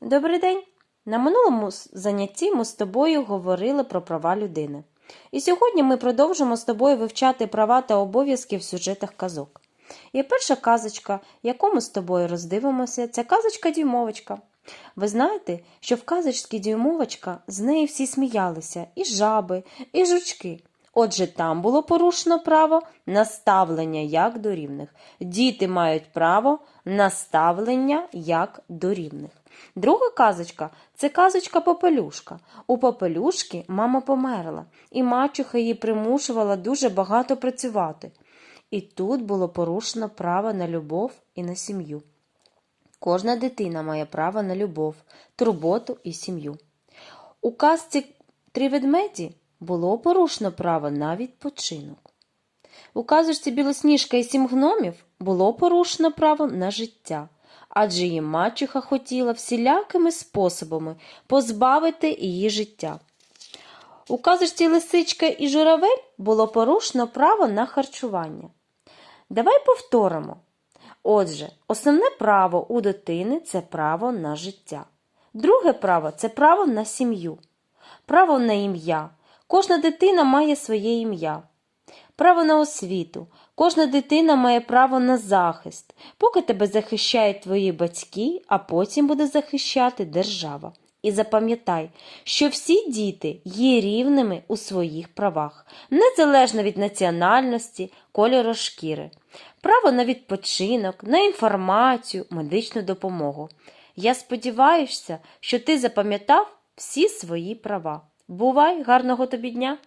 Добрий день! На минулому занятті ми з тобою говорили про права людини. І сьогодні ми продовжимо з тобою вивчати права та обов'язки в сюжетах казок. І перша казочка, яку ми з тобою роздивимося, це казочка дюймовочка. Ви знаєте, що в казочці дюймовочка з неї всі сміялися і жаби, і жучки. Отже, там було порушено право на ставлення як до рівних. Діти мають право на ставлення як до рівних. Друга казочка це казочка Попелюшка. У Попелюшки мама померла, і мачуха її примушувала дуже багато працювати. І тут було порушено право на любов і на сім'ю. Кожна дитина має право на любов, турботу і сім'ю. У казці Три ведмеді було порушено право на відпочинок. У казочці Білосніжка і сім гномів було порушено право на життя, адже її мачуха хотіла всілякими способами позбавити її життя. У казочці Лисичка і Журавель було порушено право на харчування. Давай повторимо. Отже, основне право у дитини це право на життя. Друге право це право на сім'ю. Право на ім'я. Кожна дитина має своє ім'я. Право на освіту. Кожна дитина має право на захист, поки тебе захищають твої батьки, а потім буде захищати держава. І запам'ятай, що всі діти є рівними у своїх правах, незалежно від національності, кольору шкіри. Право на відпочинок, на інформацію, медичну допомогу. Я сподіваюся, що ти запам'ятав всі свої права. Бувай, гарного тобі дня!